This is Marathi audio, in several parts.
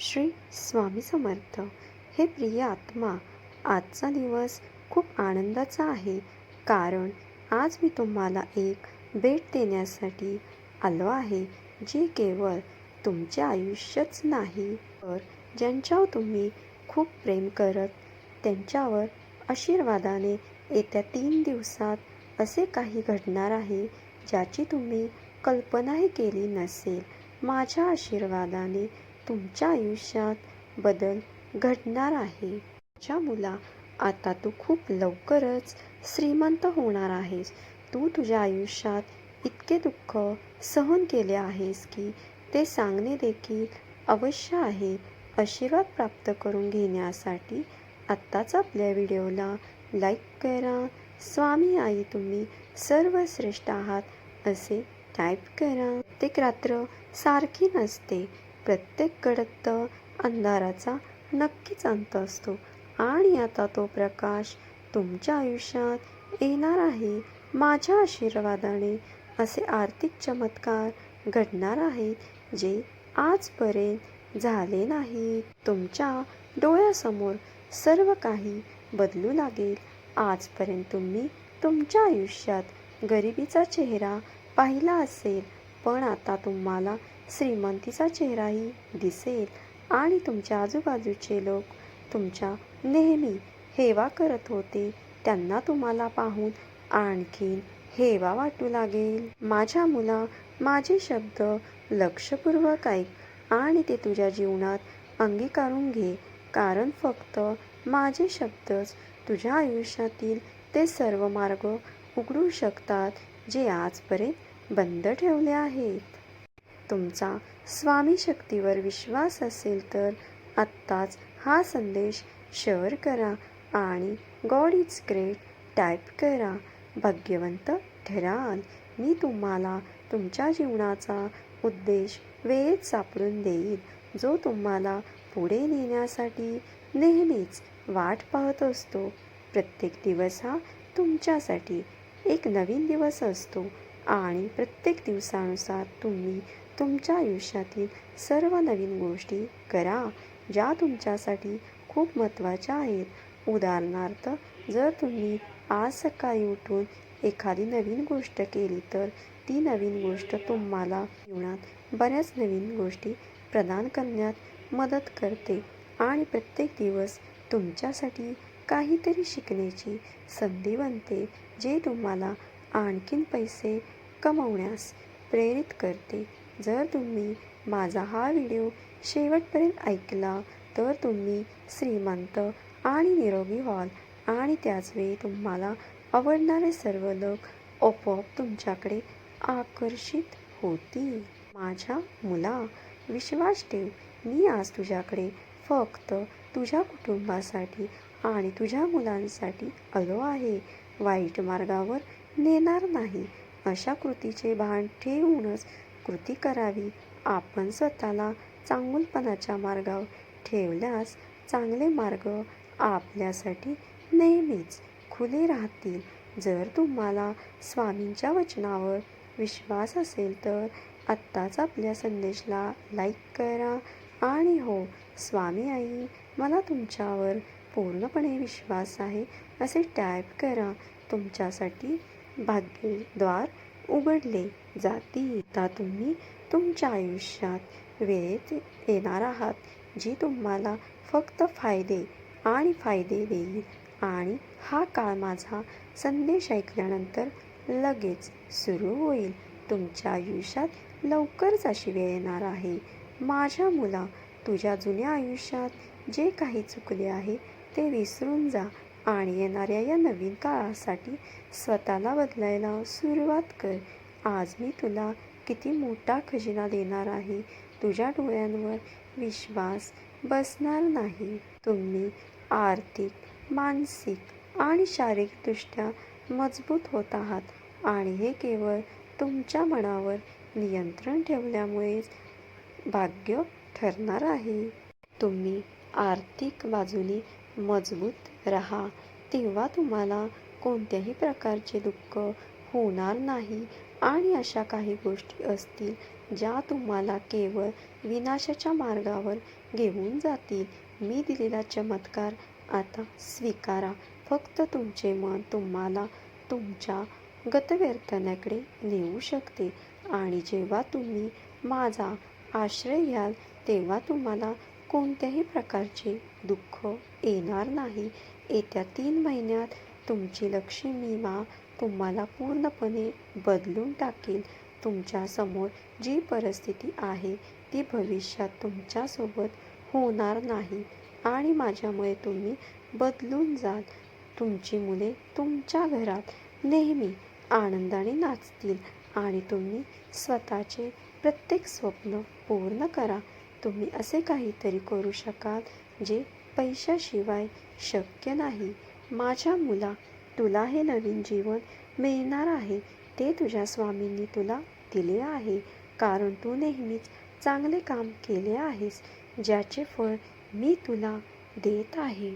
श्री स्वामी समर्थ. हे प्रिय आत्मा आजचा दिवस खूप आनंदाचा आहे. कारण आज मी तुम्हाला एक भेट देण्यासाठी आलो आहे जी केवळ तुमचे आयुष्यच नाही तर ज्यांच्यावर तुम्ही खूप प्रेम करत त्यांच्यावर आशीर्वादाने येत्या तीन दिवसात असे काही घडणार आहे ज्याची तुम्ही कल्पनाही केली नसेल. माझ्या आशीर्वादाने तुमच्या आयुष्यात बदल घडणार आहे. तुझ्या मुला आता तू खूप लवकरच श्रीमंत होणार आहेस. तू तुझ्या आयुष्यात इतके दुःख सहन केले आहेस की ते सांगणे देखील अवश्य आहे. आशीर्वाद प्राप्त करून घेण्यासाठी आत्ताच आपल्या व्हिडिओला लाईक करा. स्वामी आई तुम्ही सर्वश्रेष्ठ आहात असे टाईप करा. प्रत्येक रात्र सारखी नसते. प्रत्येक कडत अंधाराचा नक्कीच अंत असतो. आणि आता तो प्रकाश तुमच्या आयुष्यात येणार आहे. माझ्या आशीर्वादाने असे आर्थिक चमत्कार घडणार आहेत जे आजपर्यंत झाले नाही. तुमच्या डोळ्यासमोर सर्व काही बदलू लागेल. आजपर्यंत तुम्ही तुमच्या आयुष्यात गरिबीचा चेहरा पाहिला असेल पण आता तुम्हाला श्रीमंतीचा चेहराही दिसेल. आणि तुमच्या आजूबाजूचे लोक तुमच्या नेहमी हेवा करत होते. त्यांना तुम्हाला पाहून आणखीन हेवा वाटू लागेल. माझ्या मुला माझे शब्द लक्षपूर्वक ऐक आणि ते तुझ्या जीवनात अंगीकारून घे. कारण फक्त माझे शब्दच तुझ्या आयुष्यातील ते सर्व मार्ग उघडू शकतात जे आजपर्यंत बंद ठेवले आहेत. तुमचा स्वामी शक्तीवर विश्वास असेल तर आत्ताच हा संदेश शेअर करा आणि गॉड इज ग्रेट टाईप करा. भाग्यवंत ठराल. मी तुम्हाला तुमच्या जीवनाचा उद्देश वेळेत सापडून देईल जो तुम्हाला पुढे नेण्यासाठी नेहमीच वाट पाहत असतो. प्रत्येक दिवस हा तुमच्यासाठी एक नवीन दिवस असतो आणि प्रत्येक दिवसानुसार तुम्ही तुमच्या आयुष्यातील सर्व नवीन गोष्टी करा ज्या तुमच्यासाठी खूप महत्त्वाच्या आहेत. उदाहरणार्थ जर तुम्ही आज सकाळी उठून एखादी नवीन गोष्ट केली तर ती नवीन गोष्ट तुम्हाला जीवनात बऱ्याच नवीन गोष्टी प्रदान करण्यात मदत करते आणि प्रत्येक दिवस तुमच्यासाठी काहीतरी शिकण्याची संधी बनते जे तुम्हाला आणखीन पैसे कमवण्यास प्रेरित करते. जर तुम्ही माझा हा व्हिडिओ शेवटपर्यंत ऐकला तर तुम्ही श्रीमंत आणि निरोगी व्हाल आणि त्याचवेळी तुम्हाला आवडणारे सर्व लोक आपोआप तुमच्याकडे आकर्षित होतील. माझ्या मुला विश्वास ठेव मी आज तुझ्याकडे फक्त तुझ्या कुटुंबासाठी आणि तुझ्या मुलांसाठी आलो आहे. वाईट मार्गावर नेणार नाही. अशा कृतीचे भान ठेवूनच कृती करावी. आपण स्वतःला चांगुलपणाच्या मार्गावर ठेवल्यास चांगले मार्ग आपल्यासाठी नेहमीच खुले राहतील. जर तुम्हाला स्वामींच्या वचनावर विश्वास असेल तर आत्ताच आपल्या संदेशला लाईक करा आणि हो स्वामी आई मला तुमच्यावर पूर्णपणे विश्वास आहे असे टाईप करा. तुमच्यासाठी भाग्यद्वार उघडले. जातील आता तुम्ही तुमच्या आयुष्यात वेळेत येणार आहात जी तुम्हाला फक्त फायदे आणि फायदे देईल. आणि हा काळ माझा संदेश ऐकल्यानंतर लगेच सुरू होईल. तुमच्या आयुष्यात लवकरच अशी वेळ येणार आहे. माझ्या मुला तुझ्या जुन्या आयुष्यात जे काही चुकले आहे ते विसरून जा. आणि येणाऱ्या या नवीन काळासाठी स्वतःला बदलायला सुरुवात कर. आज मी तुला किती मोठा खजिना देणार आहे. तुझ्या डोळ्यांवर विश्वास बसणार नाही. तुम्ही आर्थिक मानसिक आणि शारीरिकदृष्ट्या मजबूत होत आहात आणि हे केवळ तुमच्या मनावर नियंत्रण ठेवल्यामुळेच भाग्य ठरणार आहे. तुम्ही आर्थिक बाजूने मजबूत राहा तेव्हा तुम्हाला कोणत्याही प्रकारचे दुःख होणार नाही. आणि अशा काही गोष्टी असतील ज्या तुम्हाला केवळ विनाशाच्या मार्गावर घेऊन जातील. मी दिलेला चमत्कार आता स्वीकारा. फक्त तुमचे मन तुम्हाला तुमच्या गतवर्तनाकडे नेऊ शकते. आणि जेव्हा तुम्ही माझा आश्रय घ्याल तेव्हा तुम्हाला कोणत्याही प्रकारचे दुःख येणार नाही. येत्या तीन महिन्यात तुमची लक्ष्मी मा तुम्हाला पूर्णपणे बदलून टाकेल. तुमच्यासमोर जी परिस्थिती आहे ती भविष्यात तुमच्यासोबत होणार नाही आणि माझ्यामुळे तुम्ही बदलून जाल. तुमची मुले तुमच्या घरात नेहमी आनंदाने नाचतील आणि तुम्ही स्वतःचे प्रत्येक स्वप्न पूर्ण करा. तुम्ही असे काहीतरी करू शकाल जे पैशाशिवाय शक्य नाही. माझ्या मुला तुला हे नवीन जीवन मिळणार आहे ते तुझ्या स्वामींनी तुला दिले आहे. कारण तू नेहमीच चांगले काम केले आहेस ज्याचे फळ मी तुला देत आहे.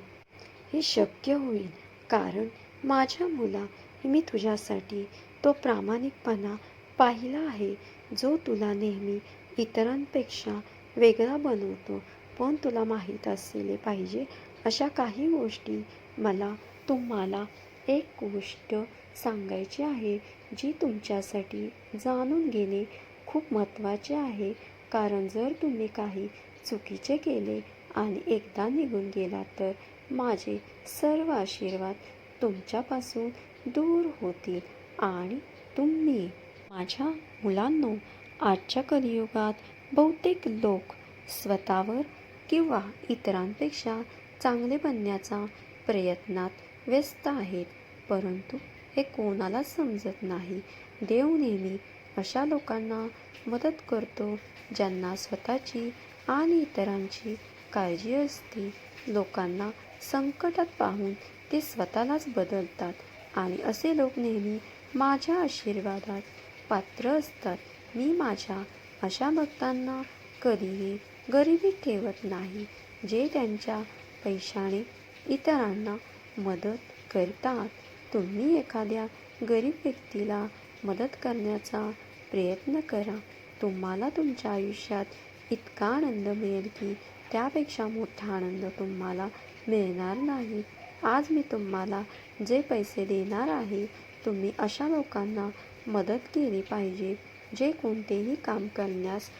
हे शक्य होईल कारण माझ्या मुला मी तुझ्यासाठी तो प्रामाणिकपणा पाहिला आहे जो तुला नेहमी इतरांपेक्षा वेगळा बनवतो. पण तुला माहीत असले पाहिजे अशा काही गोष्टी मला तुम्हाला एक गोष्ट सांगायची आहे जी तुमच्यासाठी जाणून घेणे खूप महत्त्वाचे आहे. कारण जर तुम्ही काही चुकीचे केले आणि एकदा निघून गेला तर माझे सर्व आशीर्वाद तुमच्यापासून दूर होतील आणि तुम्ही माझ्या मुलांनो आजच्या कलियुगात बहुतेक लोक स्वतःवर किंवा इतरांपेक्षा चांगले बनण्याचा प्रयत्नात व्यस्त आहेत. परंतु हे कोणालाच समजत नाही. देव नेहमी अशा लोकांना मदत करतो ज्यांना स्वतःची आणि इतरांची काळजी असते. लोकांना संकटात पाहून ते स्वतःलाच बदलतात आणि असे लोक नेहमी माझ्या आशीर्वादात पात्र असतात. मी माझ्या अशा भक्तांना कधीही गरिबी ठेवत नाही जे त्यांच्या पैशाने इतरांना मदत करतात. तुम्ही एखाद्या गरीब व्यक्तीला मदत करण्याचा प्रयत्न करा. तुम्हाला तुमच्या आयुष्यात इतका आनंद मिळेल की त्यापेक्षा मोठा आनंद तुम्हाला मिळणार नाही. आज मी तुम्हाला जे पैसे देणार आहे तुम्ही अशा लोकांना मदत केली पाहिजे जे कोणतेही काम करण्यास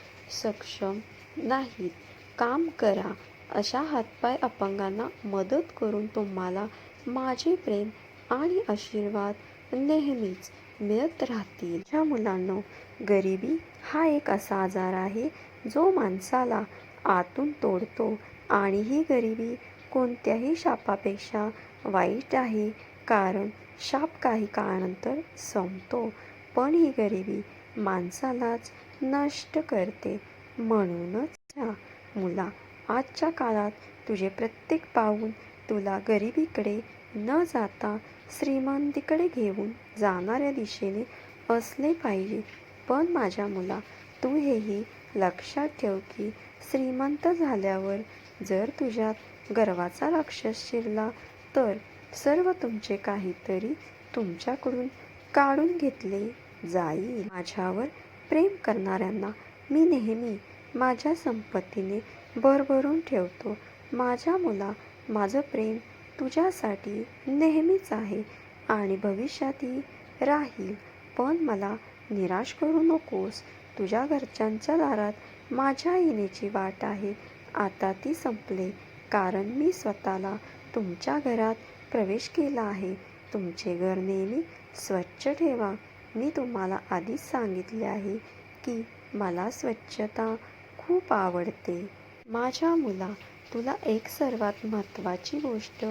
सक्षम नाहीत काम करा. अशा हातपाय अपंगांना मदत करून तुम्हाला माझे प्रेम आणि आशीर्वाद नेहमीच मिळत राहतील. ह्या मुलांनो गरिबी हा एक असा आजार आहे जो माणसाला आतून तोडतो आणि ही गरिबी कोणत्याही शापापेक्षा वाईट आहे कारण शाप काही काळानंतर संपतो. पण ही गरिबी माणसालाच नष्ट करते म्हणूनच ह्या मुला आजच्या काळात तुझे प्रत्येक पाऊल तुला गरिबीकडे न जाता श्रीमंतीकडे घेऊन जाणाऱ्या दिशेने असले पाहिजे. पण माझ्या मुला तू हेही लक्षात ठेव की श्रीमंत झाल्यावर जर तुझ्यात गर्वाचा राक्षस शिरला तर सर्व तुमचे काहीतरी तुमच्याकडून काढून घेतले जाईल. माझ्यावर प्रेम करणाऱ्यांना मी नेहमी माझ्या संपत्तीने भरभरून ठेवतो. माझ्या मुला माझं प्रेम तुझ्यासाठी नेहमीच आहे आणि भविष्यातही राहील. पण मला निराश करू नकोस. तुझ्या घरच्यांच्या दारात माझ्या येण्याची वाट आहे. आता ती संपले कारण मी स्वतःला तुमच्या घरात प्रवेश केला आहे. तुमचे घर नेहमी स्वच्छ ठेवा. मी तुम्हाला आधीच सांगितले आहे की मला स्वच्छता खूप आवडते. माझ्या मुला तुला एक सर्वात महत्त्वाची गोष्ट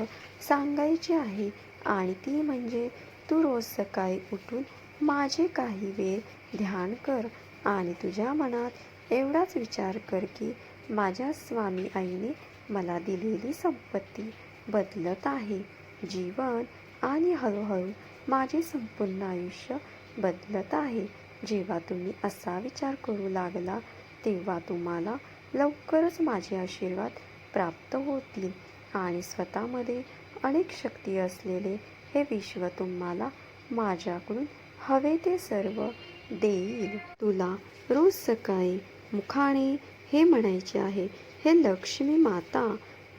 सांगायची आहे आणि ती म्हणजे तू रोज सकाळी उठून माझे काही वेळ ध्यान कर आणि तुझ्या मनात एवढाच विचार कर की माझ्या स्वामी आईने मला दिलेली संपत्ती बदलत आहे. जीवन आणि हळूहळू माझे संपूर्ण आयुष्य बदलत आहे. जेव्हा तुम्ही असा विचार करू लागला तेव्हा तुम्हाला लवकरच माझे आशीर्वाद प्राप्त होतील आणि स्वतःमध्ये अनेक शक्ती असलेले हे विश्व तुम्हाला माझ्याकडून हवे ते सर्व देईल. तुला रोज सकाळी मुखाने हे म्हणायचे आहे हे लक्ष्मी माता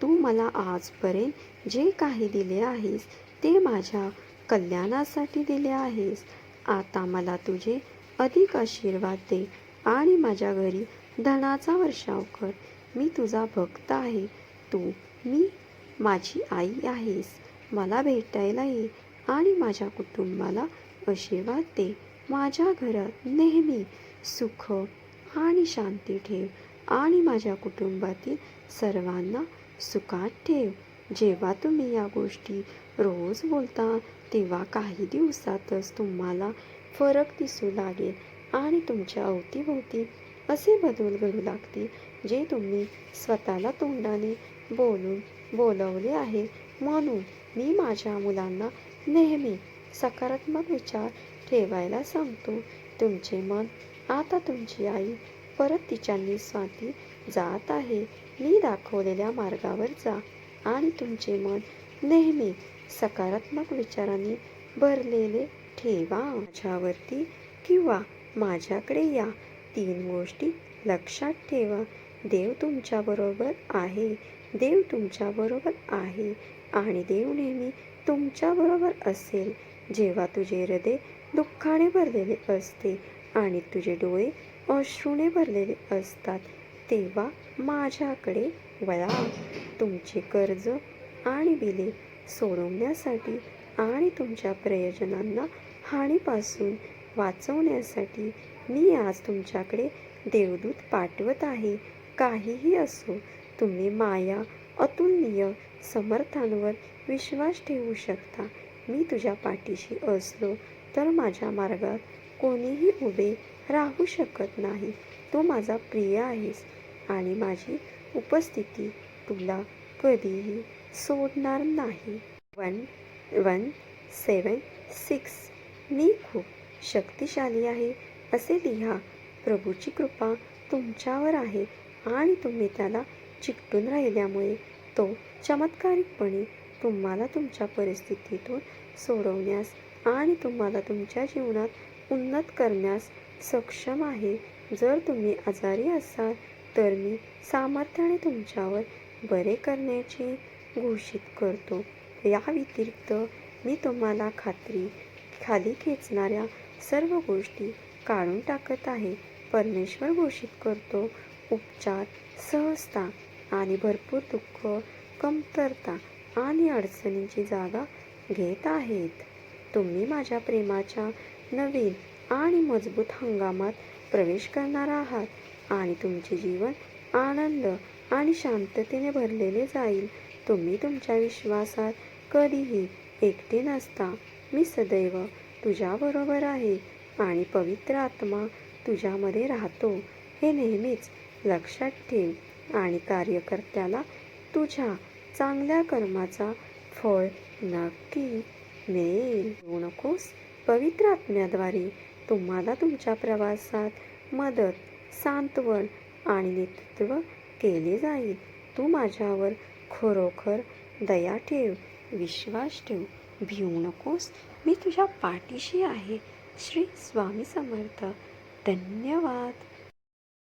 तू मला आजपर्यंत जे काही दिले आहेस ते माझ्या कल्याणासाठी दिले आहेस. आता मला तुझे अधिक आशीर्वाद दे आणि माझ्या घरी धनाचा वर्षाव कर. मी तुझा भक्त आहे. तू मी माझी आई आहेस. मला भेटायला ये आणि माझ्या कुटुंबाला आशीर्वाद दे. माझ्या घरात नेहमी सुख आणि शांती ठेव आणि माझ्या कुटुंबातील सर्वांना सुखात ठेव. जेव्हा तुम्ही या गोष्टी रोज बोलता तेव्हा काही दिवसातच तुम्हाला फरक दिसू लागेल आणि तुमच्या अवतीभोवती असे बदल घडू लागतील जे तुम्ही स्वतःला तोंडाने बोलून बोलवले आहे. म्हणून मी माझ्या मुलांना नेहमी सकारात्मक विचार ठेवायला सांगतो. तुमचे मन आता तुमची आई परत तिच्या निस्वाती जात आहे. मी दाखवलेल्या मार्गावर जा आणि तुमचे मन नेहमी सकारात्मक विचारांनी भरलेले ठेवा माझ्यावरती किंवा माझ्याकडे या तीन गोष्टी लक्षात ठेवा. देव तुमच्याबरोबर आहे. देव तुमच्याबरोबर आहे आणि देव नेहमी तुमच्याबरोबर असेल. जेव्हा तुझे हृदय दुःखाने भरलेले असते आणि तुझे डोळे अश्रूने भरलेले असतात तेव्हा माझ्याकडे वळा. तुमचे कर्ज आणि बिले सोडवण्यासाठी आणि तुमच्या प्रयोजनांना हानीपासून वाचवण्यासाठी मी आज तुमच्याकडे देवदूत पाठवत आहे. काहीही असो तुम्ही माया अतुलनीय समर्थांवर विश्वास ठेवू शकता. मी तुझ्या पाठीशी असलो तर माझ्या मार्गात कोणीही उभे राहू शकत नाही. तू माझा प्रिय आहेस आणि माझी उपस्थिती तुला कधीही सोडणार नाही. वन वन सेवन सिक्स मी खूप शक्तिशाली आहे असे लिहा. प्रभूची कृपा तुमच्यावर आहे आणि तुम्ही त्याला चिकटून राहिल्यामुळे तो चमत्कारिकपणे तुम्हाला तुमच्या परिस्थितीतून सोडवण्यास आणि तुम्हाला तुमच्या जीवनात उन्नत करण्यास सक्षम आहे. जर तुम्ही आजारी असाल तर मी सामर्थ्याने तुमच्यावर बरे करण्याची घोषित करतो. या व्यतिरिक्त मी तुम्हाला खात्री खाली खेचणाऱ्या सर्व गोष्टी काढून टाकत आहे. परमेश्वर घोषित करतो उपचार सहजता आणि भरपूर दुःख कमतरता आणि अडचणींची जागा घेत आहेत. तुम्ही माझ्या प्रेमाच्या नवीन आणि मजबूत हंगामात प्रवेश करणार आहात आणि तुमचे जीवन आनंद आणि शांततेने भरलेले जाईल. तुम्ही तुमच्या विश्वासात कधीही एकटे नसता. मी सदैव तुझ्याबरोबर आहे आणि पवित्र आत्मा तुझ्यामध्ये राहतो. हे नेहमीच लक्षात ठेव आणि कार्यकर्त्याला तुझ्या चांगल्या कर्माचा फळ नक्की मिळेल. येऊ नकोस. पवित्र आत्म्याद्वारे तुम्हाला तुमच्या प्रवासात मदत सांत्वन आणि नेतृत्व केले जाईल. तू माझ्यावर खरोखर दया ठेव विश्वास ठेव. भिवू नकोस. मी तुझ्या पाठीशी आहे. श्री स्वामी समर्थ. धन्यवाद.